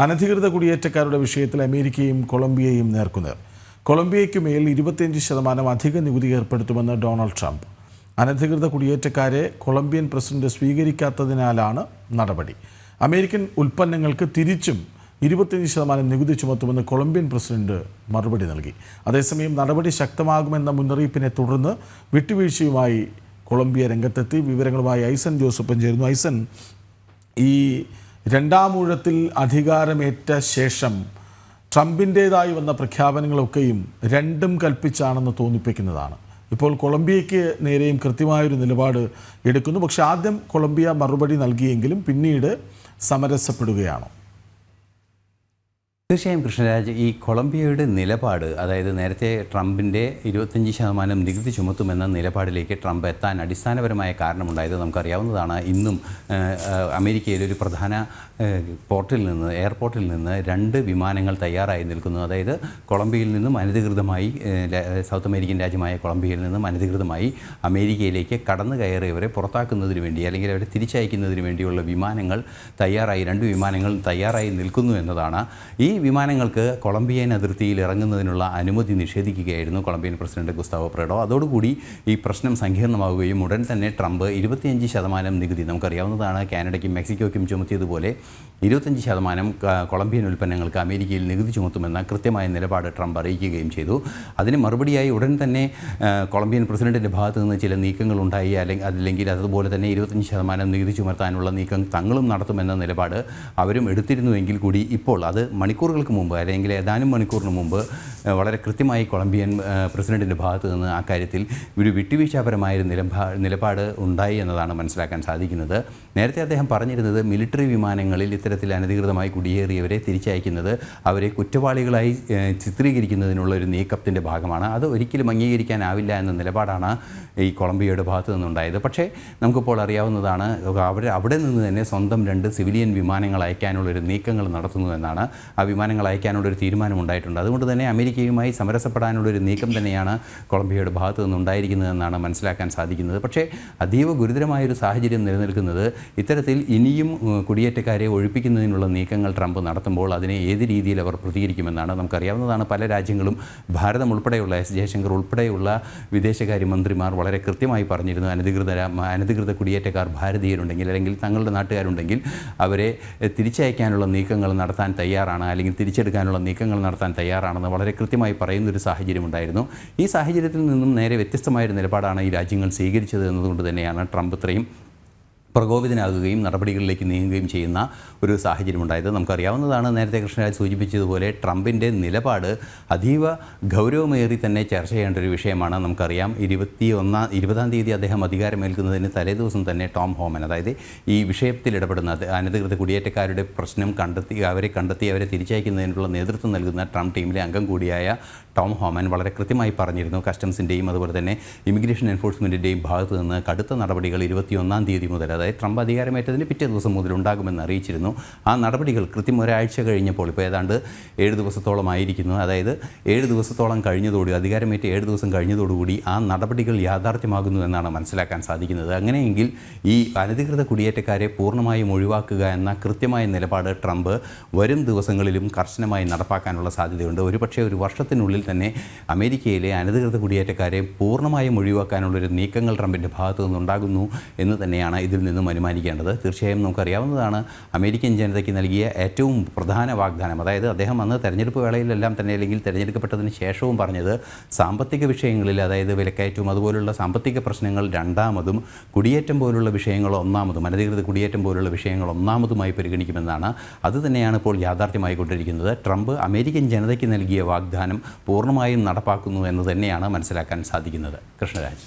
അനധികൃത കുടിയേറ്റക്കാരുടെ വിഷയത്തിൽ അമേരിക്കയും കൊളംബിയയും നേർക്കുനേർ. കൊളംബിയയ്ക്ക് മേൽ ഇരുപത്തിയഞ്ച് ശതമാനം അധിക നികുതി ഏർപ്പെടുത്തുമെന്ന് ഡൊണാൾഡ് ട്രംപ്. അനധികൃത കുടിയേറ്റക്കാരെ കൊളംബിയൻ പ്രസിഡന്റ് സ്വീകരിക്കാത്തതിനാലാണ് നടപടി. അമേരിക്കൻ ഉൽപ്പന്നങ്ങൾക്ക് തിരിച്ചും ഇരുപത്തിയഞ്ച് ശതമാനം നികുതി ചുമത്തുമെന്ന് കൊളംബിയൻ പ്രസിഡന്റ് മറുപടി നൽകി. അതേസമയം നടപടി ശക്തമാകുമെന്ന മുന്നറിയിപ്പിനെ തുടർന്ന് വിട്ടുവീഴ്ചയുമായി കൊളംബിയ രംഗത്തെത്തി. വിവരങ്ങളുമായി ഐസൻ ജോസഫൻ ചേരുന്നു. ഐസൻ ഈ രണ്ടാമൂഴത്തിൽ അധികാരമേറ്റ ശേഷം ട്രംപിന്റേതായി വന്ന പ്രഖ്യാപനങ്ങളൊക്കെയും രണ്ടും കൽപ്പിച്ചാണെന്ന് തോന്നിപ്പിക്കുന്നതാണ്. ഇപ്പോൾ കൊളംബിയയ്ക്ക് നേരെയും കൃത്യമായൊരു നിലപാട് എടുക്കുന്നു. പക്ഷെ ആദ്യം കൊളംബിയ മറുപടി നൽകിയെങ്കിലും പിന്നീട് സമരസപ്പെടുകയാണോ. തീർച്ചയായും കൃഷ്ണരാജ് ഈ കൊളംബിയയുടെ നിലപാട് അതായത് നേരത്തെ ട്രംപിന്റെ ഇരുപത്തഞ്ച് ശതമാനം നികുതി ചുമത്തുമെന്ന നിലപാടിലേക്ക് ട്രംപ് എത്താൻ അടിസ്ഥാനപരമായ കാരണമുണ്ടായത് നമുക്കറിയാവുന്നതാണ്. ഇന്നും അമേരിക്കയിലെ ഒരു പ്രധാന പോർട്ടിൽ നിന്ന് എയർപോർട്ടിൽ നിന്ന് രണ്ട് വിമാനങ്ങൾ തയ്യാറായി നിൽക്കുന്നു. അതായത് കൊളംബിയയിൽ നിന്നും അനധികൃതമായി സൗത്ത് അമേരിക്കൻ രാജ്യമായ കൊളംബിയയിൽ നിന്നും അനധികൃതമായി അമേരിക്കയിലേക്ക് കടന്നു കയറിയവരെ പുറത്താക്കുന്നതിന് വേണ്ടി അല്ലെങ്കിൽ അവരെ തിരിച്ചയക്കുന്നതിന് വേണ്ടിയുള്ള വിമാനങ്ങൾ തയ്യാറായി രണ്ട് വിമാനങ്ങൾ തയ്യാറായി നിൽക്കുന്നു എന്നതാണ് ഈ വിമാനങ്ങൾക്ക് കൊളംബിയൻ അതിർത്തിയിൽ ഇറങ്ങുന്നതിനുള്ള അനുമതി നിഷേധിക്കുകയായിരുന്നു കൊളംബിയൻ പ്രസിഡന്റ് ഗുസ്താവോ പ്രേഡോ. അതോടുകൂടി ഈ പ്രശ്നം സങ്കീർണമാവുകയും ഉടൻ തന്നെ ട്രംപ് ഇരുപത്തിയഞ്ച് ശതമാനം നികുതി നമുക്കറിയാവുന്നതാണ് കാനഡയ്ക്കും മെക്സിക്കോയ്ക്കും ചുമത്തിയതുപോലെ ഇരുപത്തഞ്ച് ശതമാനം കൊളംബിയൻ ഉൽപ്പന്നങ്ങൾക്ക് അമേരിക്കയിൽ നികുതി ചുമത്തുമെന്ന കൃത്യമായ നിലപാട് ട്രംപ് അറിയിക്കുകയും ചെയ്തു. അതിന് മറുപടിയായി ഉടൻ തന്നെ കൊളംബിയൻ പ്രസിഡന്റിന്റെ ഭാഗത്തു നിന്ന് ചില നീക്കങ്ങൾ ഉണ്ടായി. അല്ലെങ്കിൽ അല്ലെങ്കിൽ അതുപോലെ തന്നെ ഇരുപത്തഞ്ച് ശതമാനം നികുതി ചുമത്താനുള്ള നീക്കം തങ്ങളും നടത്തുമെന്ന നിലപാട് അവരും എടുത്തിരുന്നുവെങ്കിൽ കൂടി ഇപ്പോൾ അത് മണിക്കൂറുകൾക്ക് മുമ്പ് അല്ലെങ്കിൽ ഏതാനും മണിക്കൂറിന് മുമ്പ് വളരെ കൃത്യമായി കൊളംബിയൻ പ്രസിഡന്റിന്റെ ഭാഗത്തു നിന്ന് ആ കാര്യത്തിൽ ഒരു വിട്ടുവീഴ്ചാപരമായ നിലപാട് ഉണ്ടായി എന്നതാണ് മനസ്സിലാക്കാൻ സാധിക്കുന്നത്. നേരത്തെ അദ്ദേഹം പറഞ്ഞിരുന്നത് മിലിറ്ററി വിമാനങ്ങളിൽ ഇത്തരത്തിൽ അനധികൃതമായി കുടിയേറിയവരെ തിരിച്ചയക്കുന്നത് അവരെ കുറ്റവാളികളായി ചിത്രീകരിക്കുന്നതിനുള്ള ഒരു നീക്കത്തിന്റെ ഭാഗമാണ്. അത് ഒരിക്കലും അംഗീകരിക്കാനാവില്ല എന്ന നിലപാടാണ് ഈ കൊളംബിയയുടെ ഭാഗത്തു നിന്നുണ്ടായത്. പക്ഷേ നമുക്കിപ്പോൾ അറിയാവുന്നതാണ് അവർ അവിടെ നിന്ന് തന്നെ സ്വന്തം രണ്ട് സിവിലിയൻ വിമാനങ്ങൾ അയക്കാനുള്ള ഒരു നീക്കങ്ങൾ നടത്തുന്നു എന്നാണ് ആ വിമാനങ്ങൾ അയക്കാനുള്ള ഒരു തീരുമാനമുണ്ടായിട്ടുണ്ട് അതുകൊണ്ട് തന്നെ അമേരിക്കയുമായി സമരസപ്പെടാനുള്ള ഒരു നീക്കം തന്നെയാണ് കൊളംബിയയുടെ ഭാഗത്തു നിന്നുണ്ടായിരിക്കുന്നതെന്നാണ് മനസ്സിലാക്കാൻ സാധിക്കുന്നത്. പക്ഷേ അതീവ ഗുരുതരമായൊരു സാഹചര്യം നിലനിൽക്കുന്നത് ഇത്തരത്തിൽ ഇനിയും കുടിയേറ്റക്കാരെ ഒഴിപ്പിക്കുന്നതിനുള്ള നീക്കങ്ങൾ ട്രംപ് നടത്തുമ്പോൾ അതിനെ ഏത് രീതിയിൽ അവർ പ്രതികരിക്കുമെന്നാണ് നമുക്കറിയാവുന്നതാണ്. പല രാജ്യങ്ങളും ഭാരതം ഉൾപ്പെടെയുള്ള എസ് ജയശങ്കർ ഉൾപ്പെടെയുള്ള വിദേശകാര്യമന്ത്രിമാർ വളരെ കൃത്യമായി പറഞ്ഞിരുന്നു അനധികൃത അനധികൃത കുടിയേറ്റക്കാർ ഭാരതീയരുണ്ടെങ്കിൽ അല്ലെങ്കിൽ തങ്ങളുടെ നാട്ടുകാരുണ്ടെങ്കിൽ അവരെ തിരിച്ചയക്കാനുള്ള നീക്കങ്ങൾ നടത്താൻ തയ്യാറാണ് അല്ലെങ്കിൽ തിരിച്ചെടുക്കാനുള്ള നീക്കങ്ങൾ നടത്താൻ തയ്യാറാണെന്ന് വളരെ കൃത്യമായി പറയുന്നൊരു സാഹചര്യമുണ്ടായിരുന്നു. ഈ സാഹചര്യത്തിൽ നിന്നും നേരെ വ്യത്യസ്തമായൊരു നിലപാടാണ് ഈ രാജ്യങ്ങൾ സ്വീകരിച്ചത് എന്നതുകൊണ്ട് തന്നെയാണ് ട്രംപ് ഇത്രയും പ്രകോപിതനാകുകയും നടപടികളിലേക്ക് നീങ്ങുകയും ചെയ്യുന്ന ഒരു സാഹചര്യമുണ്ടായത് നമുക്കറിയാവുന്നതാണ്. നേരത്തെ കൃഷ്ണരാജ് സൂചിപ്പിച്ചതുപോലെ ട്രംപിന്റെ നിലപാട് അതീവ ഗൗരവമേറി തന്നെ ചർച്ച ചെയ്യേണ്ട ഒരു വിഷയമാണ്. നമുക്കറിയാം ഇരുപത്തി ഒന്നാം ഇരുപതാം തീയതി അദ്ദേഹം അധികാരമേൽക്കുന്നതിന് തലേദിവസം തന്നെ ടോം ഹോമൻ അതായത് ഈ വിഷയത്തിൽ ഇടപെടുന്ന അനധികൃത കുടിയേറ്റക്കാരുടെ പ്രശ്നം കണ്ടെത്തി അവരെ കണ്ടെത്തി അവരെ തിരിച്ചയക്കുന്നതിനുള്ള നേതൃത്വം നൽകുന്ന ട്രംപ് ടീമിലെ അംഗം കൂടിയായ ടോം ഹോമൻ വളരെ കൃത്യമായി പറഞ്ഞിരുന്നു. കസ്റ്റംസിന്റെയും അതുപോലെ തന്നെ ഇമിഗ്രേഷൻ എൻഫോഴ്സ്മെന്റിന്റെയും ഭാഗത്തു നിന്ന് കടുത്ത നടപടികൾ ഇരുപത്തിയൊന്നാം തീയതി മുതൽ അതായത് ട്രംപ് അധികാരമേറ്റതിന് പിറ്റേ ദിവസം മുതൽ ഉണ്ടാകുമെന്ന് അറിയിച്ചിരുന്നു. ആ നടപടികൾ കൃത്യം ഒരാഴ്ച കഴിഞ്ഞപ്പോൾ ഇപ്പോൾ ഏതാണ്ട് ഏഴ് ദിവസത്തോളം ആയിരിക്കുന്നു അതായത് ഏഴ് ദിവസത്തോളം കഴിഞ്ഞതോടു അധികാരമേറ്റ് ഏഴ് ദിവസം കഴിഞ്ഞതോടുകൂടി ആ നടപടികൾ യാഥാർത്ഥ്യമാകുന്നു എന്നാണ് മനസ്സിലാക്കാൻ സാധിക്കുന്നത്. അങ്ങനെയെങ്കിൽ ഈ അനധികൃത കുടിയേറ്റക്കാരെ പൂർണമായും ഒഴിവാക്കുക എന്ന കൃത്യമായ നിലപാട് ട്രംപ് വരും ദിവസങ്ങളിലും കർശനമായി നടപ്പാക്കാനുള്ള സാധ്യതയുണ്ട്. ഒരുപക്ഷെ ഒരു വർഷത്തിനുള്ളിൽ തന്നെ അമേരിക്കയിലെ അനധികൃത കുടിയേറ്റക്കാരെ പൂർണമായും ഒഴിവാക്കാനുള്ളൊരു നീക്കങ്ങൾ ട്രംപിന്റെ ഭാഗത്തു നിന്നുണ്ടാകുന്നു എന്ന് തന്നെയാണ് ഇതിൽ നിന്നും അനുമാനിക്കേണ്ടത് തീർച്ചയായും നമുക്കറിയാവുന്നതാണ് അമേരിക്കൻ ജനതയ്ക്ക് നൽകിയ ഏറ്റവും പ്രധാന വാഗ്ദാനം. അതായത് അദ്ദേഹം അന്ന് തെരഞ്ഞെടുപ്പ് വേളയിലെല്ലാം തന്നെ അല്ലെങ്കിൽ തിരഞ്ഞെടുക്കപ്പെട്ടതിന് ശേഷവും പറഞ്ഞത് സാമ്പത്തിക വിഷയങ്ങളിൽ അതായത് വിലക്കയറ്റവും അതുപോലുള്ള സാമ്പത്തിക പ്രശ്നങ്ങൾ രണ്ടാമതും കുടിയേറ്റം പോലുള്ള വിഷയങ്ങൾ ഒന്നാമതും അനധികൃത കുടിയേറ്റം പോലുള്ള വിഷയങ്ങൾ ഒന്നാമതുമായി പരിഗണിക്കുമെന്നാണ് അത് തന്നെയാണ് ഇപ്പോൾ യാഥാർത്ഥ്യമായിക്കൊണ്ടിരിക്കുന്നത് ട്രംപ് അമേരിക്കൻ ജനതയ്ക്ക് നൽകിയ വാഗ്ദാനം പൂർണമായും നടപ്പാക്കുന്നു എന്ന് തന്നെയാണ് മനസ്സിലാക്കാൻ സാധിക്കുന്നത്. കൃഷ്ണരാജ്.